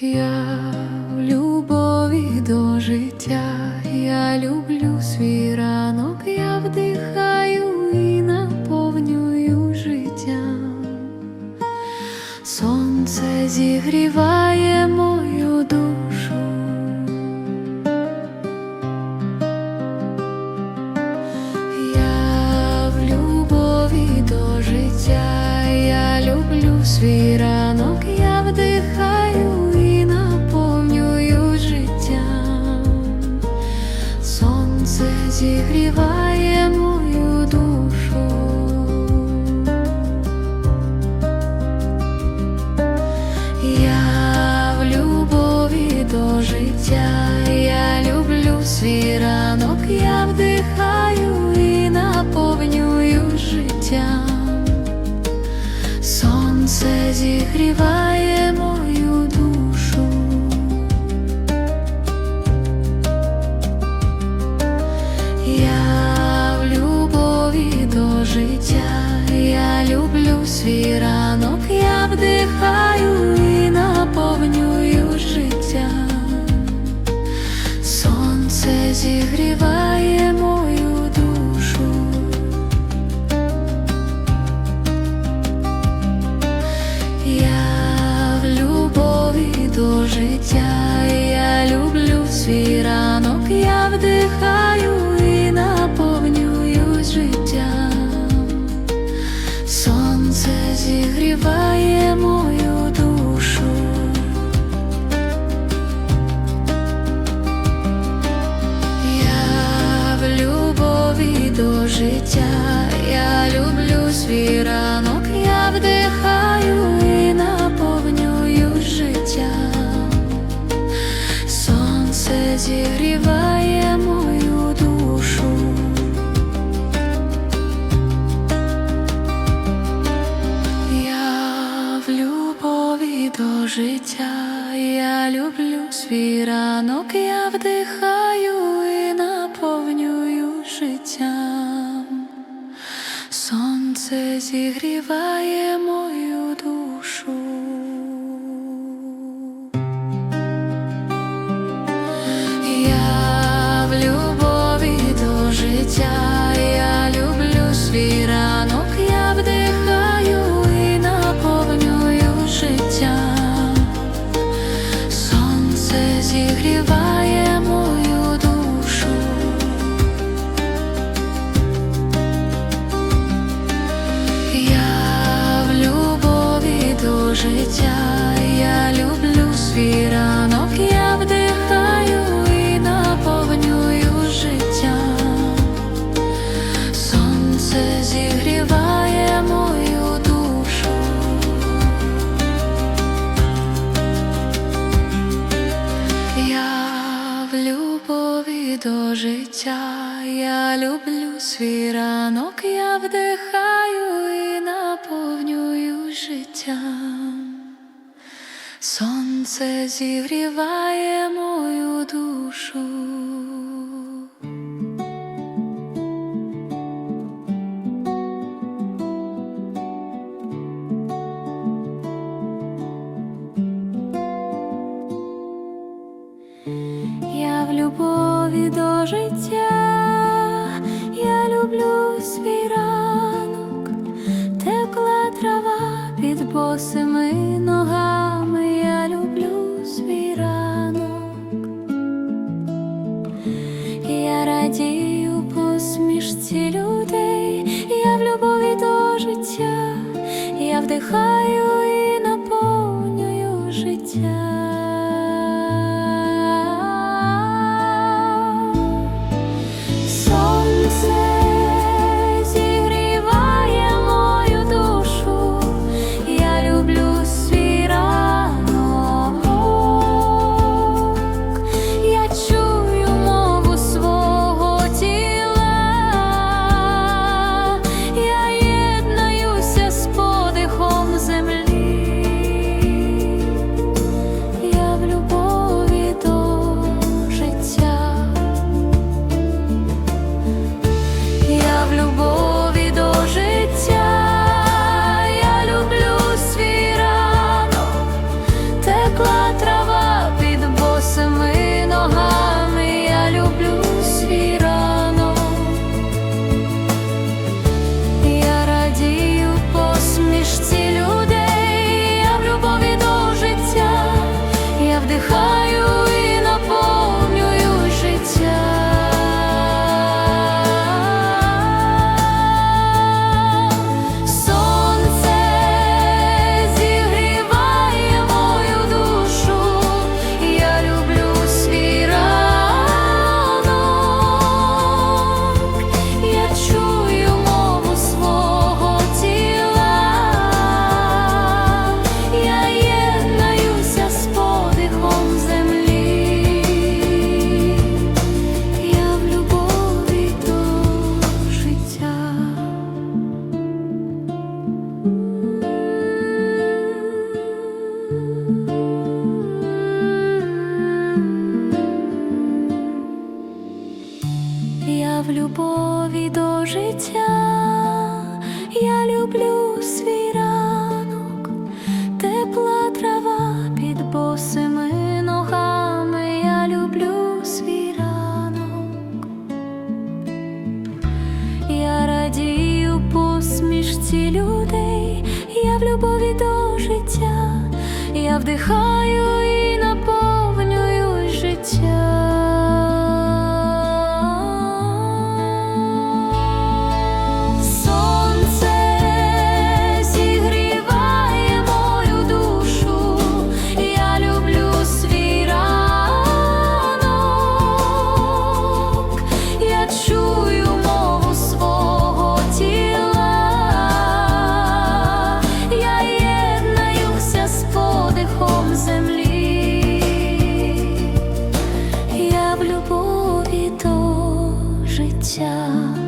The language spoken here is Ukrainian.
Я в любові до життя, я люблю свій ранок, я вдихаю і наповнюю життям. Сонце зігріває мою душу. Я в любові до життя, я люблю свій ранок, любові до зігріває мою до життя, я люблю свій ранок, я вдихаю і наповнюю життям. Сонце зігріває мою душу. Любові до життя, я люблю свій ранок, текла трава під босими ногами, я люблю свій ранок, я радію посмішці людей, я в любові до життя, я вдихаю і наповнюю життя. Вдихаю Ch